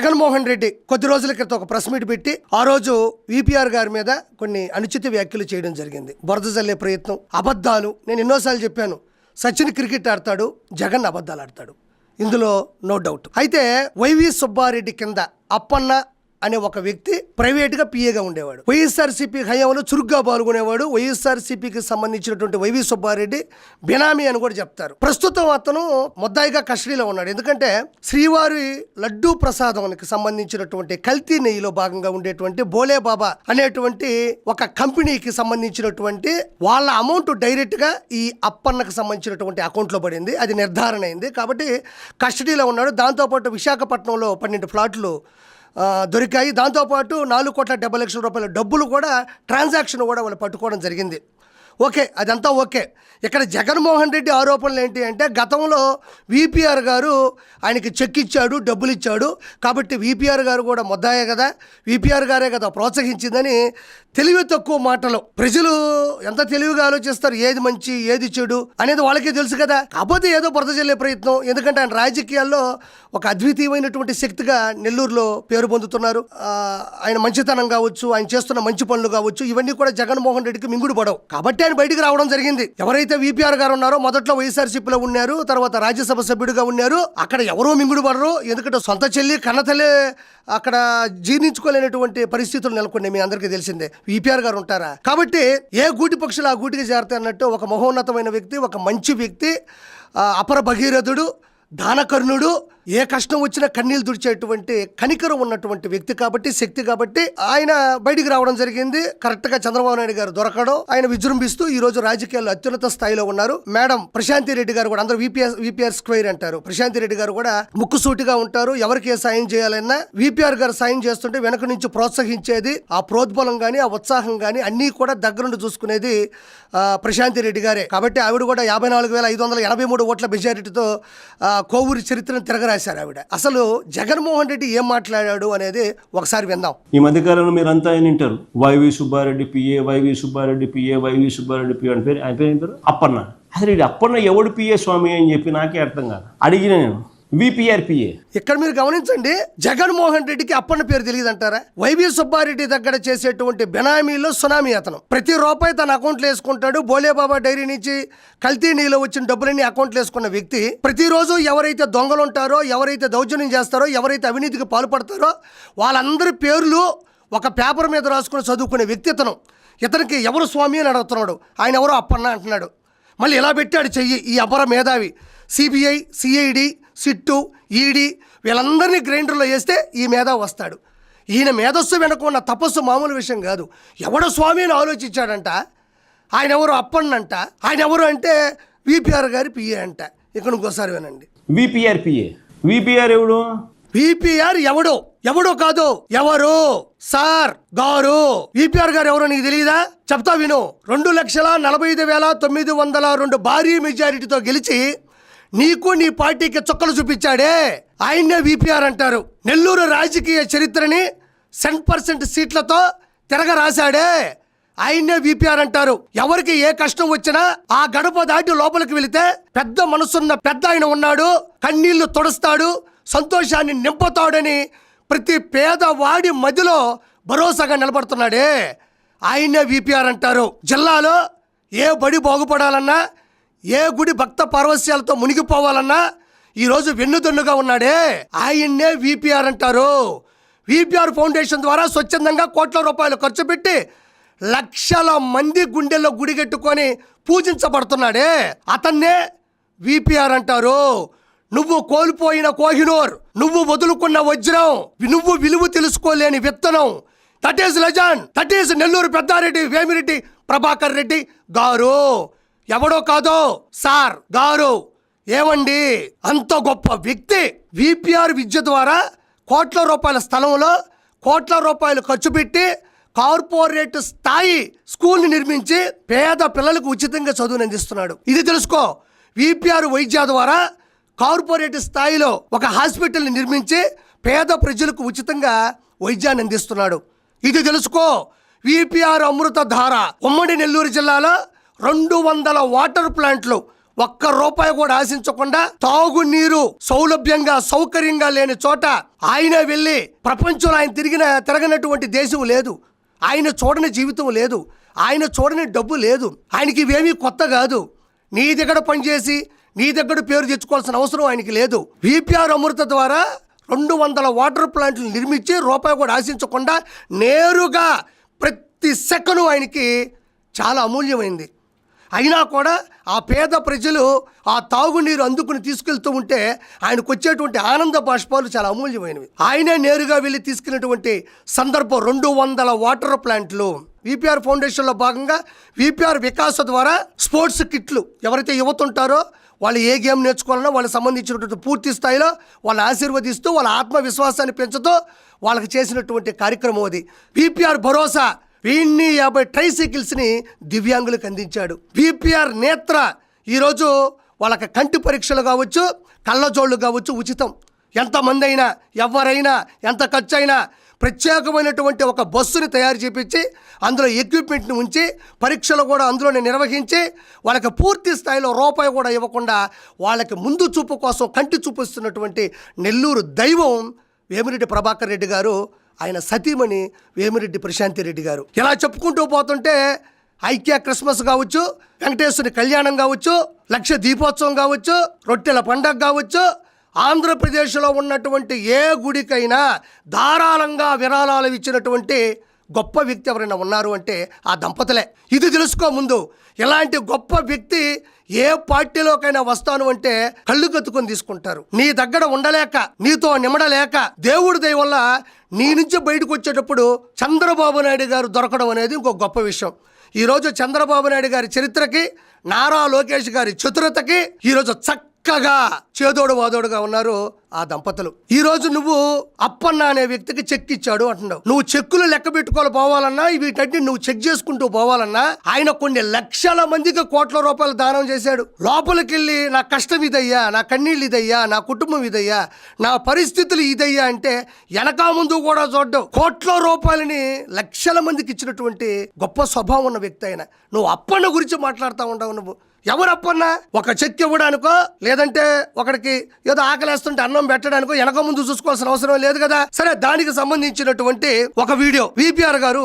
జగన్మోహన్ రెడ్డి కొద్ది రోజుల క్రితం ఒక ప్రెస్ మీట్ పెట్టి ఆ రోజు విపిఆర్ గారి మీద కొన్ని అనుచిత వ్యాఖ్యలు చేయడం జరిగింది. బురద జల్లే ప్రయత్నం అబద్ధాలు. నేను ఎన్నోసార్లు చెప్పాను సచిన్ క్రికెట్ ఆడతాడు జగన్ అబద్ధాలు ఆడతాడు. ఇందులో నో డౌట్ అయితే వైవి సుబ్బారెడ్డి కింద అప్పన్న అనే ఒక వ్యక్తి ప్రైవేట్గా పిఏగా ఉండేవాడు. వైఎస్ఆర్సీపీ హయాంలో చురుగ్గా పాల్గొనేవాడు. వైఎస్ఆర్సీపీకి సంబంధించినటువంటి వైవి సుబ్బారెడ్డి బినామీ అని కూడా చెప్తారు. ప్రస్తుతం అతను ముద్దాయిగా కస్టడీలో ఉన్నాడు. ఎందుకంటే శ్రీవారి లడ్డూ ప్రసాదానికి సంబంధించినటువంటి కల్తీ నెయ్యిలో భాగంగా ఉండేటువంటి బోలే బాబా అనేటువంటి ఒక కంపెనీకి సంబంధించినటువంటి వాళ్ళ అమౌంట్ డైరెక్ట్గా ఈ అప్పన్నకు సంబంధించినటువంటి అకౌంట్లో పడింది. అది నిర్ధారణ అయింది. కాబట్టి కస్టడీలో ఉన్నాడు. దాంతోపాటు విశాఖపట్నంలో పన్నెండు ఫ్లాట్లు దొరికాయి. దాంతోపాటు నాలుగు కోట్ల డెబ్బై లక్షల రూపాయల డబ్బులు కూడా ట్రాన్సాక్షన్ కూడా వాళ్ళు పట్టుకోవడం జరిగింది. ఓకే అదంతా ఓకే. ఇక్కడ జగన్మోహన్ రెడ్డి ఆరోపణలు ఏంటి అంటే గతంలో విపిఆర్ గారు ఆయనకి చెక్ ఇచ్చాడు డబ్బులు ఇచ్చాడు కాబట్టి విపిఆర్ గారు కూడా ముద్దాయే కదా. విపిఆర్ గారే కదా ప్రోత్సహించిందని తెలివి తక్కువ మాటలు. ప్రజలు ఎంత తెలివిగా ఆలోచిస్తారు ఏది మంచి ఏది చెడు అనేది వాళ్ళకే తెలుసు కదా. కాకపోతే ఏదో బురద చెల్లే ప్రయత్నం. ఎందుకంటే ఆయన రాజకీయాల్లో ఒక అద్వితీయమైనటువంటి శక్తిగా నెల్లూరులో పేరు పొందుతున్నారు. ఆయన మంచితనం కావచ్చు ఆయన చేస్తున్న మంచి పనులు కావచ్చు ఇవన్నీ కూడా జగన్మోహన్ రెడ్డికి మింగుడు పడవు కాబట్టి ఆయన బయటికి రావడం జరిగింది. ఎవరైతే విపిఆర్ గారు ఉన్నారో మొదట్లో వైఎస్ఆర్సీపీలో ఉన్నారు తర్వాత రాజ్యసభ సభ్యుడిగా ఉన్నారు. అక్కడ ఎవరో మింగుడు పడరు. ఎందుకంటే సొంత చెల్లి కన్నతలే అక్కడ జీర్ణించుకోలేనటువంటి పరిస్థితులు నెలకొన్నాయి మీ అందరికీ తెలిసిందే. విపిఆర్ గారు ఉంటారా? కాబట్టి ఏ గూటి పక్షులు ఆ గూటికి చేరతాయి అన్నట్టు ఒక మహోన్నతమైన వ్యక్తి ఒక మంచి వ్యక్తి అపర భగీరథుడు దానకర్ణుడు ఏ కష్టం వచ్చినా కన్నీళ్ళు దుడిచేటువంటి కనికరం ఉన్నటువంటి వ్యక్తి కాబట్టి శక్తి కాబట్టి ఆయన బయటికి రావడం జరిగింది. కరెక్ట్గా చంద్రబాబు నాయుడు గారు దొరకడం ఆయన విజృంభిస్తూ ఈ రోజు రాజకీయాల్లో అత్యున్నత స్థాయిలో ఉన్నారు. మేడం ప్రశాంతి రెడ్డి గారు కూడా అందరూ విపిఆర్ విపిఆర్ స్క్వేర్ అంటారు. ప్రశాంతి రెడ్డి గారు కూడా ముక్కుసూటిగా ఉంటారు. ఎవరికి ఏ సాయం చేయాలన్నా విపిఆర్ గారు సాయం చేస్తుంటే వెనక నుంచి ప్రోత్సహించేది ఆ ప్రోద్బలం గాని ఆ ఉత్సాహం గాని అన్నీ కూడా దగ్గరుండి చూసుకునేది ప్రశాంతి రెడ్డి గారే. కాబట్టి ఆవిడ కూడా యాభై నాలుగు వేల ఐదు వందల ఎనభై మూడు ఓట్ల మెజారిటీతో కోవూరి చరిత్రను రాశారు ఆవిడ. అసలు జగన్మోహన్ రెడ్డి ఏం మాట్లాడాడు అనేది ఒకసారి విందాం. ఈ మధ్యకాలంలో మీరు అంతా ఆయన వింటారు. Y V Subba Reddy PA Y V Subba Reddy PA Y V Subba Reddy PA అని పేరు. ఆయన పేరు అప్పన్న. అసలు ఇది అప్పన్న ఎవడు పిఏ స్వామి అని చెప్పి నాకే అర్థం కాదు. అడిగిన నేను. విపిఆర్పిఏ ఇక్కడ మీరు గమనించండి జగన్మోహన్ రెడ్డికి అప్పన్న పేరు తెలియదు అంటారా వైవి సుబ్బారెడ్డి దగ్గర చేసేటువంటి బెనామీలో సునామీ అతను. ప్రతి రూపాయి తన అకౌంట్లో వేసుకుంటాడు. బోలేబాబా డైరీ నుంచి కల్తీ నీళ్ళు వచ్చిన డబ్బులన్నీ అకౌంట్లో వేసుకున్న వ్యక్తి. ప్రతిరోజు ఎవరైతే దొంగలు ఉంటారో ఎవరైతే దౌర్జన్యం చేస్తారో ఎవరైతే అవినీతికి పాల్పడతారో వాళ్ళందరి పేర్లు ఒక పేపర్ మీద రాసుకుని చదువుకునే వ్యక్తి ఇతను. ఇతనికి ఎవరు స్వామి అని అడుగుతున్నాడు. ఆయన ఎవరో అప్పన్న అంటున్నాడు. మళ్ళీ ఇలా పెట్టాడు చెయ్యి. ఈ అపర మేధావి. సిబిఐ సిఐడి సిట్టు ఈడీ వీళ్ళందరినీ గ్రైండర్లో వేస్తే ఈ మేధావి వస్తాడు. ఈయన మేధస్సు వెనక ఉన్న తపస్సు మామూలు విషయం కాదు. ఎవడో స్వామి అని ఆలోచించాడంట. ఆయన ఎవరు అప్పన్నంట ఆయన ఎవరు అంటే విపిఆర్ గారి పిఏ అంట. ఇక్కడ ఇంకోసారి వినండి. V P R PA. V P R ఎవడు? విపిఆర్ ఎవడు? ఎవడో కాదు? ఎవరు? సార్ గారు. విపిఆర్ గారు ఎవరో నీకు తెలియదా చెప్తా విను. రెండు లక్షల నలభై ఐదు వేల తొమ్మిది వందల రెండు భారీ మెజారిటీతో గెలిచి నీకు నీ పార్టీకి చుక్కలు చూపించాడే. ఆయన్నే విపిఆర్ అంటారు. నెల్లూరు రాజకీయ చరిత్రని సెంట్ పర్సెంట్ సీట్లతో తిరగ రాశాడే ఆయన్నే విపిఆర్ అంటారు. ఎవరికి ఏ కష్టం వచ్చినా ఆ గడప దాటి లోపలికి వెళితే పెద్ద మనసున్న పెద్ద ఆయన ఉన్నాడు. కన్నీళ్ళు తొడుస్తాడు. సంతోషాన్ని నింపుతాడని ప్రతి పేదవాడి మధ్యలో భరోసాగా నిలబడుతున్నాడే. ఆయన్నే విపిఆర్ అంటారు. జిల్లాలో ఏ బడి బాగుపడాలన్నా ఏ గుడి భక్త పార్వస్యాలతో మునిగిపోవాలన్నా ఈరోజు వెన్నుదన్నుగా ఉన్నాడే. ఆయన్నే విపిఆర్ అంటారు. విపిఆర్ ఫౌండేషన్ ద్వారా స్వచ్ఛందంగా కోట్ల రూపాయలు ఖర్చు పెట్టి లక్షల మంది గుండెల్లో గుడిగెట్టుకొని పూజించబడుతున్నాడే. అతన్నే విపిఆర్ అంటారు. నువ్వు కోల్పోయిన కోహినూర్ నువ్వు వదులుకున్న వజ్రం నువ్వు విలువ తెలుసుకోలేని విత్తనం. That is legend that is Nellore Peddareddy Vemireddy Prabhakar Reddy garu. ఎవడో కాదో సార్ గారు ఏమండి అంత గొప్ప వ్యక్తి విపిఆర్ విద్య ద్వారా కోట్ల రూపాయల స్థలంలో కోట్ల రూపాయలు ఖర్చు పెట్టి కార్పొరేట్ స్థాయి స్కూల్ని నిర్మించి పేద పిల్లలకు ఉచితంగా చదువుని అందిస్తున్నాడు. ఇది తెలుసుకో విపిఆర్ వైద్య ద్వారా కార్పొరేట్ స్థాయిలో ఒక హాస్పిటల్ని నిర్మించి పేద ప్రజలకు ఉచితంగా వైద్యాన్ని అందిస్తున్నాడు. ఇది తెలుసుకో విపిఆర్ అమృత ధార ఉమ్మడి నెల్లూరు జిల్లాలో రెండు వందల వాటర్ ప్లాంట్లు ఒక్క రూపాయి కూడా ఆశించకుండా తాగునీరు సౌలభ్యంగా సౌకర్యంగా లేని చోట ఆయన వెళ్ళి ప్రపంచంలో ఆయన తిరిగిన తిరగనటువంటి దేశం లేదు. ఆయన చూడని జీవితం లేదు. ఆయన చూడని డబ్బు లేదు. ఆయనకి ఇవేమీ కొత్త కాదు. నీ దగ్గర పనిచేసి నీ దగ్గర పేరు తెచ్చుకోవాల్సిన అవసరం ఆయనకి లేదు. విపిఆర్ అమృత ద్వారా రెండు వందల వాటర్ ప్లాంట్లు నిర్మించి రూపాయి కూడా ఆశించకుండా నేరుగా ప్రతి సెకను ఆయనకి చాలా అమూల్యమైంది. అయినా కూడా ఆ పేద ప్రజలు ఆ తాగునీరు అందుకుని తీసుకెళ్తూ ఉంటే ఆయనకు వచ్చేటువంటి ఆనంద బాష్పాలు చాలా అమూల్యమైనవి. ఆయనే నేరుగా వెళ్ళి తీసుకున్నటువంటి సందర్భం రెండు వందల వాటర్ ప్లాంట్లు. విపిఆర్ ఫౌండేషన్లో భాగంగా విపిఆర్ వికాస ద్వారా స్పోర్ట్స్ కిట్లు ఎవరైతే యువత ఉంటారో వాళ్ళు ఏ గేమ్ నేర్చుకోవాలన్నా వాళ్ళకి సంబంధించినటువంటి పూర్తి స్థాయిలో వాళ్ళు ఆశీర్వదిస్తూ వాళ్ళ ఆత్మవిశ్వాసాన్ని పెంచుతూ వాళ్ళకి చేసినటువంటి కార్యక్రమం అది. విపిఆర్ భరోసా వీన్ని యాభై ట్రైసైకిల్స్ని దివ్యాంగులకు అందించాడు. విపిఆర్ నేత్ర ఈరోజు వాళ్ళకి కంటి పరీక్షలు కావచ్చు కళ్ళజోళ్ళు కావచ్చు ఉచితం. ఎంతమంది అయినా ఎవరైనా ఎంత ఖర్చు అయినా ప్రత్యేకమైనటువంటి ఒక బస్సుని తయారు చేపించి అందులో ఎక్విప్మెంట్ని ఉంచి పరీక్షలు కూడా అందులోనే నిర్వహించి వాళ్ళకి పూర్తి స్థాయిలో రూపాయి కూడా ఇవ్వకుండా వాళ్ళకి ముందు చూపు కోసం కంటి చూపిస్తున్నటువంటి నెల్లూరు దైవం వేమిరెడ్డి ప్రభాకర్ రెడ్డి గారు ఆయన సతీమణి వేమిరెడ్డి ప్రశాంతి రెడ్డి గారు. ఇలా చెప్పుకుంటూ పోతుంటే ఐక్య క్రిస్మస్ కావచ్చు వెంకటేశ్వరి కళ్యాణం కావచ్చు లక్ష దీపోత్సవం కావచ్చు రొట్టెల పండగ కావచ్చు ఆంధ్రప్రదేశ్లో ఉన్నటువంటి ఏ గుడికైనా ధారాళంగా విరాళాలు ఇచ్చినటువంటి గొప్ప వ్యక్తి ఎవరైనా ఉన్నారు అంటే ఆ దంపతులే. ఇది తెలుసుకో ముందు ఇలాంటి గొప్ప వ్యక్తి ఏ పార్టీలోకైనా వస్తాను అంటే కళ్ళు కత్తుకొని తీసుకుంటారు. నీ దగ్గర ఉండలేక నీతో నిమడలేక దేవుడి దయ వల్ల నీ నుంచి బయటకు వచ్చేటప్పుడు చంద్రబాబు నాయుడు గారు దొరకడం అనేది ఇంకో గొప్ప విషయం. ఈరోజు చంద్రబాబు నాయుడు గారి చరిత్రకి నారా లోకేష్ గారి చతురతకి ఈరోజు చక్కగా చేదోడు వాదోడుగా ఉన్నారు ఆ దంపతులు. ఈ రోజు నువ్వు అప్పన్న అనే వ్యక్తికి చెక్ ఇచ్చాడు అంటున్నావు. నువ్వు చెక్కులు లెక్క పెట్టుకోవాలి పోవాలన్నా వీటన్ని నువ్వు చెక్ చేసుకుంటూ పోవాలన్నా ఆయన కొన్ని లక్షల మందికి కోట్ల రూపాయలు దానం చేశాడు. లోపలికెళ్ళి నా కష్టం ఇదయ్యా నా కన్నీళ్ళు ఇదయ్యా నా కుటుంబం ఇదయ్యా నా పరిస్థితులు ఇదయ్యా అంటే వెనక ముందు కూడా చూడడం. కోట్ల రూపాయలని లక్షల మందికి ఇచ్చినటువంటి గొప్ప స్వభావం ఉన్న వ్యక్తి ఆయన. నువ్వు అప్పన్న గురించి మాట్లాడుతూ ఉండవు నువ్వు. ఎవరు ఒక చెక్ ఇవ్వడానికో లేదంటే ఒకడికి ఏదో ఆకలేస్తుంటే అన్నం పెట్టడానికో వెనక ముందు చూసుకోవాల్సిన అవసరం లేదు కదా. సరే దానికి సంబంధించినటువంటి ఒక వీడియో విపిఆర్ గారు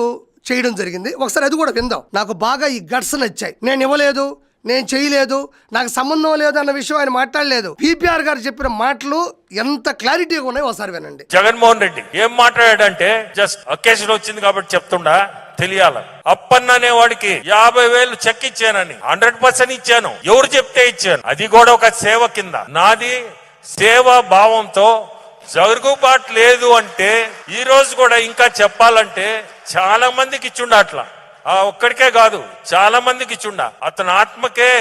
చేయడం జరిగింది. ఒకసారి అది కూడా విందాం. నాకు బాగా ఈ గట్స్ నచ్చాయి. నేను ఇవ్వలేదు నేను చేయలేదు నాకు సంబంధం లేదు అన్న విషయం ఆయన మాట్లాడలేదు. పిపిఆర్ గారు చెప్పిన మాటలు ఎంత క్లారిటీగా ఉన్నాయో ఒకసారి వినండి. జగన్మోహన్ రెడ్డి ఏం మాట్లాడాడంటే జస్ట్ అకేషన్ వచ్చింది కాబట్టి చెప్తుండా తెలియాల. అప్పన్న అనేవాడికి యాభై వేలు చెక్ ఇచ్చానని హండ్రెడ్ పర్సెంట్ ఇచ్చాను. ఎవరు చెప్తే ఇచ్చాను. అది కూడా ఒక సేవ కింద. నాది సేవా భావంతో జరుగుబాటు లేదు అంటే ఈ రోజు కూడా ఇంకా చెప్పాలంటే చాలా మందికి ఇచ్చుండ అట్లా. ఆ ఒక్కడికే కాదు చాలా మందికి ఇచ్చుండ. అతని ఆత్మకే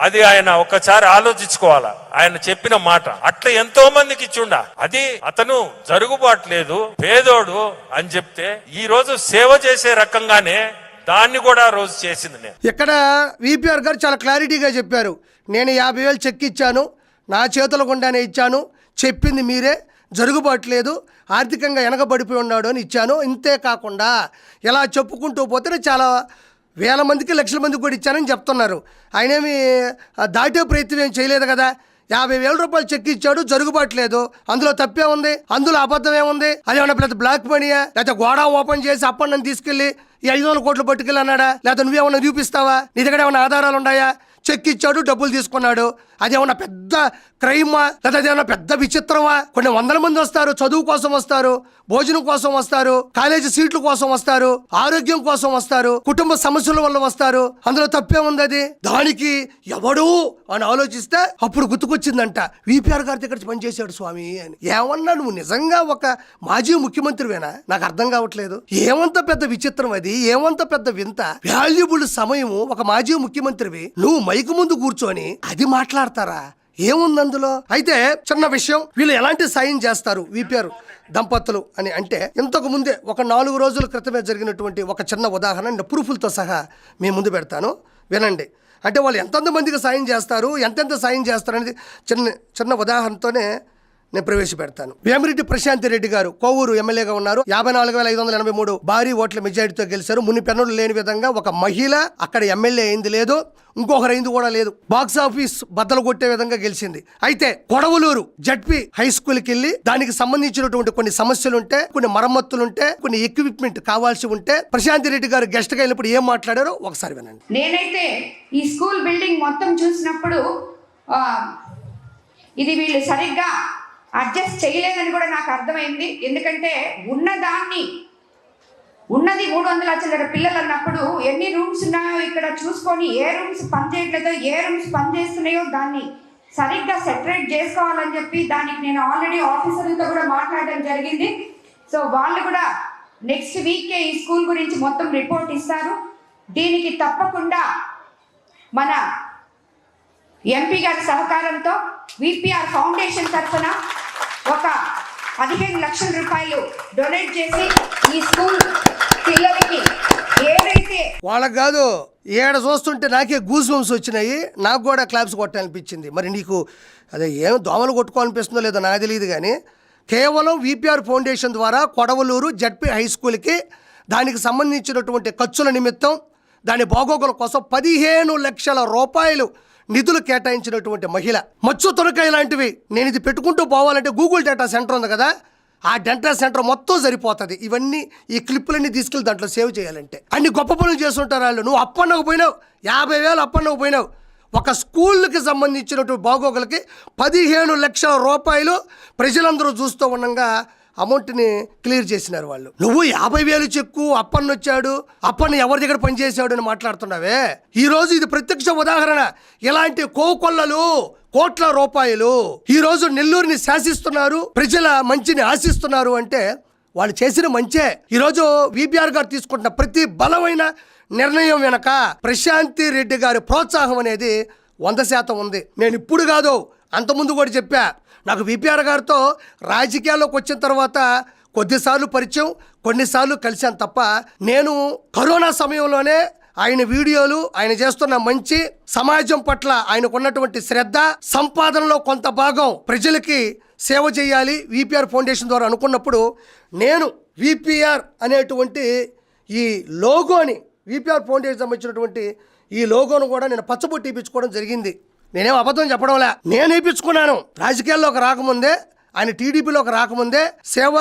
అది ఆయన ఒకసారి ఆలోచించుకోవాలా? ఆయన చెప్పిన మాట. అట్లా ఎంతో మందికి ఇచ్చుండా. అది అతను జరుగుబాటు లేదు పేదోడు అని చెప్తే ఈ రోజు సేవ చేసే రకంగానే దాన్ని కూడా రోజు చేసింది నేను. ఇక్కడ విపిఆర్ గారు చాలా క్లారిటీగా చెప్పారు. నేను యాభై వేలు చెక్ ఇచ్చాను నా చేతుల గుండానే ఇచ్చాను చెప్పింది మీరే జరుగుబాటు లేదు ఆర్థికంగా వెనకబడిపోయి ఉన్నాడు అని ఇచ్చాను. ఇంతే కాకుండా ఇలా చెప్పుకుంటూ పోతే చాలా వేల మందికి లక్షల మందికి కూడా ఇచ్చానని చెప్తున్నారు. ఆయనేమి దాటే ప్రయత్నం ఏం చేయలేదు కదా? యాభై వేల రూపాయలు చెక్ ఇచ్చాడు జరుగుబాటు లేదు. అందులో తప్పే ఉంది అందులో అబద్ధం ఏముంది అది ఏమన్నా పెద్ద బ్లాక్ మనీయా లేకపోతే గోడ ఓపెన్ చేసి అప్పన్నని తీసుకెళ్ళి ఈ ఐదు వందల కోట్లు పట్టుకెళ్ళి అన్నాడా? లేకపోతే నువ్వేమన్నా చూపిస్తావా? నీ దగ్గర ఏమైనా ఆధారాలు ఉన్నాయా? చెక్ ఇచ్చాడు డబ్బులు తీసుకున్నాడు. అదేమన్నా పెద్ద క్రైమా? లేదా అదేమన్నా పెద్ద విచిత్రమా? కొన్ని వందల మంది వస్తారు చదువు కోసం వస్తారు భోజనం కోసం వస్తారు కాలేజీ సీట్ల కోసం వస్తారు ఆరోగ్యం కోసం వస్తారు కుటుంబ సమస్యల వల్ల వస్తారు. అందులో తప్పే ఉంది అది దానికి ఎవడు? అని ఆలోచిస్తే అప్పుడు గుర్తుకొచ్చిందంట విపిఆర్ గారి దగ్గర పనిచేశాడు స్వామి అని. ఏమన్నా నువ్వు నిజంగా ఒక మాజీ ముఖ్యమంత్రివేనా? నాకు అర్థం కావట్లేదు. ఏమంత పెద్ద విచిత్రం అది? ఏమంత పెద్ద వింత? వాల్యుబుల్ సమయము ఒక మాజీ ముఖ్యమంత్రివి. నువ్వు మైకు ముందు కూర్చొని అది మాట్లాడతారా? ఏముంది అందులో? అయితే చిన్న విషయం వీళ్ళు ఎలాంటి సాయం చేస్తారు? విపిఆర్ దంపతులు అని అంటే ఇంతకు ముందే ఒక నాలుగు రోజుల క్రితమే జరిగినటువంటి ఒక చిన్న ఉదాహరణ నేను ప్రూఫ్లతో సహా మీ ముందు పెడతాను. వినండి. అంటే వాళ్ళు ఎంతెంత మందికి సాయం చేస్తారు? ఎంతెంత సాయం చేస్తారు అనేది చిన్న చిన్న ఉదాహరణతోనే నేను ప్రవేశపెడతాను. వేమిరెడ్డి ప్రశాంత్ రెడ్డి గారు కోవూరు ఎమ్మెల్యేగా ఉన్నారు. యాభై నాలుగు వేల ఐదు వందల ఎనభై మూడు భారీ ఓట్ల మెజారిటీతో గెలిచారు. ముని పెన్నులు లేని విధంగా ఒక మహిళ అక్కడ ఎమ్మెల్యే అయింది లేదు. ఇంకొకరు అయింది కూడా లేదు. బాక్స్ ఆఫీస్ బద్దలు కొట్టే విధంగా గెలిచింది. అయితే కొడవలూరు జడ్పీ హై స్కూల్కి వెళ్ళి దానికి సంబంధించినటువంటి కొన్ని సమస్యలు ఉంటే కొన్ని మరమ్మతులు ఉంటే కొన్ని ఎక్విప్మెంట్ కావాల్సి ఉంటే ప్రశాంత్ రెడ్డి గారు గెస్ట్గా వెళ్ళినప్పుడు ఏం మాట్లాడారో ఒకసారి వినండి. నేనైతే ఈ స్కూల్ బిల్డింగ్ మొత్తం చూసినప్పుడు ఇది వీళ్ళు సరిగ్గా అడ్జస్ట్ చేయలేదని కూడా నాకు అర్థమైంది. ఎందుకంటే ఉన్నదాన్ని ఉన్నది మూడు వందల చిల్లర పిల్లలు అన్నప్పుడు ఎన్ని రూమ్స్ ఉన్నాయో ఇక్కడ చూసుకొని ఏ రూమ్స్ పనిచేయట్లేదో ఏ రూమ్స్ పనిచేస్తున్నాయో దాన్ని సరిగ్గా సెపరేట్ చేసుకోవాలని చెప్పి దానికి నేను ఆల్రెడీ ఆఫీసర్లతో కూడా మాట్లాడడం జరిగింది. సో వాళ్ళు కూడా నెక్స్ట్ వీకే ఈ స్కూల్ గురించి మొత్తం రిపోర్ట్ ఇస్తారు. దీనికి తప్పకుండా మన ఎంపీ గారి సహకారంతో విపిఆర్ ఫౌండేషన్ తరఫున ఒక పదిహేను లక్షల రూపాయలు డొనేట్ చేసి ఈ స్కూల్ పిల్లలకి ఏదైతే వాళ్ళకి కాదు ఏడ చూస్తుంటే నాకే గూస్ బంప్స్ వచ్చినాయి. నాకు కూడా క్లాప్స్ కొట్టాలనిపించింది. మరి నీకు అదే ఏం దోమలు కొట్టుకోవాలనిపిస్తుందో లేదో నాకు తెలియదు కానీ కేవలం విపిఆర్ ఫౌండేషన్ ద్వారా కొడవలూరు జడ్పీ హై స్కూల్కి దానికి సంబంధించినటువంటి ఖర్చుల నిమిత్తం దాని బాగోగుల కోసం పదిహేను లక్షల రూపాయలు నిధులు కేటాయించినటువంటి మహిళ. మచ్చు తొనకాయ లాంటివి నేను ఇది పెట్టుకుంటూ పోవాలంటే గూగుల్ డేటా సెంటర్ ఉంది కదా. ఆ డెంటల్ సెంటర్ మొత్తం సరిపోతుంది. ఇవన్నీ ఈ క్లిప్పులన్నీ తీసుకెళ్ళి దాంట్లో సేవ్ చేయాలంటే. అన్ని గొప్ప పనులు చేస్తుంటారు వాళ్ళు? నువ్వు అప్పన్నకు పోయినావు. యాభై వేలు అప్పన్నకు పోయినావు. ఒక స్కూల్కి సంబంధించినటువంటి బాగోగులకి పదిహేను లక్షల రూపాయలు ప్రజలందరూ చూస్తూ ఉండగా అమౌంట్ని క్లియర్ చేసినారు వాళ్ళు. నువ్వు యాభై వేలు చెక్కు అప్పన్న వచ్చాడు అప్పన్న ఎవరి దగ్గర పనిచేశాడు అని మాట్లాడుతున్నావే? ఈరోజు ఇది ప్రత్యక్ష ఉదాహరణ. ఇలాంటి కోకొల్లలు కోట్ల రూపాయలు ఈరోజు నెల్లూరుని శాసిస్తున్నారు ప్రజల మంచిని ఆశిస్తున్నారు అంటే వాళ్ళు చేసిన మంచే. ఈరోజు విబిఆర్ గారు తీసుకుంటున్న ప్రతి బలమైన నిర్ణయం వెనక ప్రశాంతి రెడ్డి గారి ప్రోత్సాహం అనేది వంద శాతం ఉంది. నేను ఇప్పుడు కాదు అంతకుముందు కూడా చెప్పా నాకు విపిఆర్ గారితో రాజకీయాల్లోకి వచ్చిన తర్వాత కొద్దిసార్లు పరిచయం కొన్నిసార్లు కలిశాను తప్ప నేను కరోనా సమయంలోనే ఆయన వీడియోలు ఆయన చేస్తున్న మంచి సమాజం పట్ల ఆయనకు ఉన్నటువంటి శ్రద్ధ సంపాదనలో కొంత భాగం ప్రజలకి సేవ చేయాలి విపిఆర్ ఫౌండేషన్ ద్వారా అనుకున్నప్పుడు నేను విపిఆర్ అనేటువంటి ఈ లోగోని విపిఆర్ ఫౌండేషన్ సంబంధించినటువంటి ఈ లోగోను కూడా నేను పచ్చబొట్టి ఇప్పించుకోవడం జరిగింది. నేనేం అబద్ధం చెప్పడంలే. నేను వేయించుకున్నాను రాజకీయాల్లోకి రాకముందే ఆయన టీడీపీలోకి రాకముందే సేవ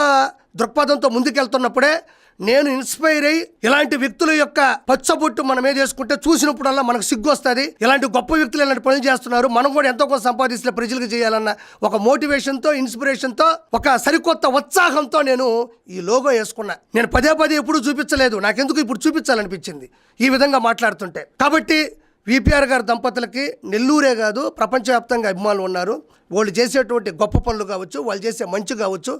దృక్పథంతో ముందుకెళ్తున్నప్పుడే నేను ఇన్స్పైర్ అయ్యి ఇలాంటి వ్యక్తుల యొక్క పచ్చబొట్టు మనం మీద వేసుకుంటే చూసినప్పుడల్లా మనకు సిగ్గు వస్తుంది ఇలాంటి గొప్ప వ్యక్తులు ఇలాంటి పనులు చేస్తున్నారు. మనం కూడా ఎంతో కొంత సంపాదిస్తే ప్రజలకు చేయాలన్న ఒక మోటివేషన్తో ఇన్స్పిరేషన్తో ఒక సరికొత్త ఉత్సాహంతో నేను ఈ లోగో వేసుకున్నా. నేను పదే పదే ఎప్పుడు చూపించలేదు. నాకెందుకు ఇప్పుడు చూపించాలనిపించింది? ఈ విధంగా మాట్లాడుతుంటే. కాబట్టి విపిఆర్ గారి దంపతులకి నెల్లూరే కాదు ప్రపంచవ్యాప్తంగా అభిమానులు ఉన్నారు. వాళ్ళు చేసేటువంటి గొప్ప పనులు కావచ్చు వాళ్ళు చేసే మంచి కావచ్చు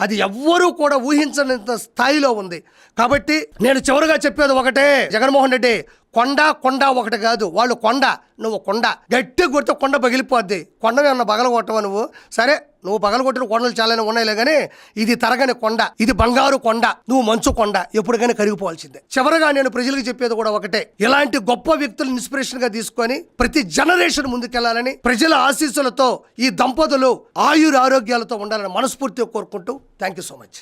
అది ఎవ్వరూ కూడా ఊహించనంత స్థాయిలో ఉంది. కాబట్టి నేను చివరిగా చెప్పేది ఒకటే జగన్మోహన్ రెడ్డి కొండ కొండ ఒకటి కాదు. వాళ్ళు కొండ నువ్వు కొండ. గట్టి కొడితే కొండ పగిలిపోద్ది. కొండ ఏమన్నా పగల కొట్టవా నువ్వు? సరే నువ్వు పగల కొట్టిన కొండలు చాలానే ఉన్నాయిలే కానీ ఇది తరగని కొండ. ఇది బంగారు కొండ. నువ్వు మంచు కొండ. ఎప్పటికైనా కరిగిపోవాల్సిందే. చివరగా నేను ప్రజలకు చెప్పేది కూడా ఒకటే. ఇలాంటి గొప్ప వ్యక్తులు ఇన్స్పిరేషన్గా తీసుకొని ప్రతి జనరేషన్ ముందుకెళ్ళాలని ప్రజల ఆశీస్సులతో ఈ దంపతులు ఆయుర ఆరోగ్యాలతో ఉండాలని మనస్ఫూర్తిగా కోరుకుంటూ థ్యాంక్ యూ సో మచ్